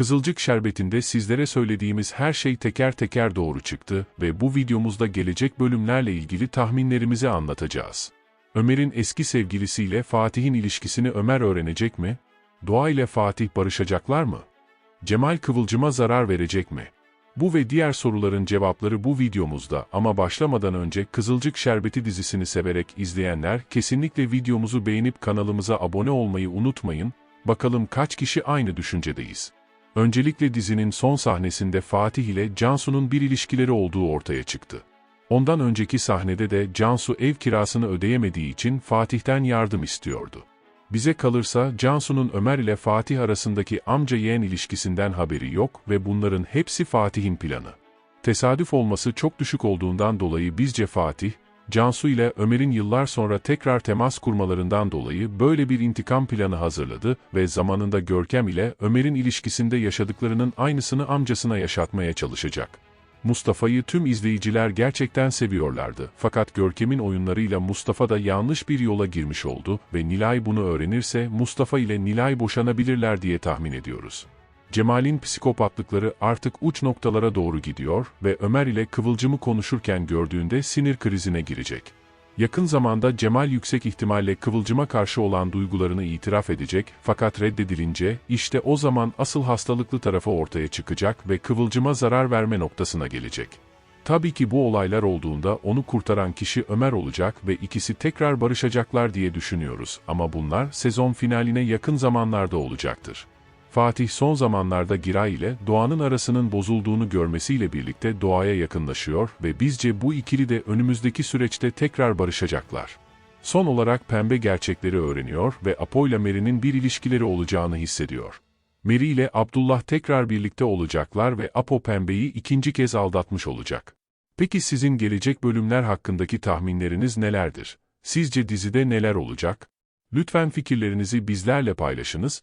Kızılcık Şerbeti'nde sizlere söylediğimiz her şey teker teker doğru çıktı ve bu videomuzda gelecek bölümlerle ilgili tahminlerimizi anlatacağız. Ömer'in eski sevgilisiyle Fatih'in ilişkisini Ömer öğrenecek mi? Doğa ile Fatih barışacaklar mı? Cemal Kıvılcım'a zarar verecek mi? Bu ve diğer soruların cevapları bu videomuzda ama başlamadan önce Kızılcık Şerbeti dizisini severek izleyenler kesinlikle videomuzu beğenip kanalımıza abone olmayı unutmayın, bakalım kaç kişi aynı düşüncedeyiz. Öncelikle dizinin son sahnesinde Fatih ile Cansu'nun bir ilişkileri olduğu ortaya çıktı. Ondan önceki sahnede de Cansu ev kirasını ödeyemediği için Fatih'ten yardım istiyordu. Bize kalırsa Cansu'nun Ömer ile Fatih arasındaki amca-yeğen ilişkisinden haberi yok ve bunların hepsi Fatih'in planı. Tesadüf olması çok düşük olduğundan dolayı bizce Fatih, Cansu ile Ömer'in yıllar sonra tekrar temas kurmalarından dolayı böyle bir intikam planı hazırladı ve zamanında Görkem ile Ömer'in ilişkisinde yaşadıklarının aynısını amcasına yaşatmaya çalışacak. Mustafa'yı tüm izleyiciler gerçekten seviyorlardı. Fakat Görkem'in oyunlarıyla Mustafa da yanlış bir yola girmiş oldu ve Nilay bunu öğrenirse Mustafa ile Nilay boşanabilirler diye tahmin ediyoruz. Cemal'in psikopatlıkları artık uç noktalara doğru gidiyor ve Ömer ile Kıvılcım'ı konuşurken gördüğünde sinir krizine girecek. Yakın zamanda Cemal yüksek ihtimalle Kıvılcım'a karşı olan duygularını itiraf edecek fakat reddedilince işte o zaman asıl hastalıklı tarafı ortaya çıkacak ve Kıvılcım'a zarar verme noktasına gelecek. Tabii ki bu olaylar olduğunda onu kurtaran kişi Ömer olacak ve ikisi tekrar barışacaklar diye düşünüyoruz ama bunlar sezon finaline yakın zamanlarda olacaktır. Fatih son zamanlarda Giray ile Doğan'ın arasının bozulduğunu görmesiyle birlikte Doğa'ya yakınlaşıyor ve bizce bu ikili de önümüzdeki süreçte tekrar barışacaklar. Son olarak Pembe gerçekleri öğreniyor ve Apo ile Mary'nin bir ilişkileri olacağını hissediyor. Mary ile Abdullah tekrar birlikte olacaklar ve Apo Pembe'yi ikinci kez aldatmış olacak. Peki sizin gelecek bölümler hakkındaki tahminleriniz nelerdir? Sizce dizide neler olacak? Lütfen fikirlerinizi bizlerle paylaşınız,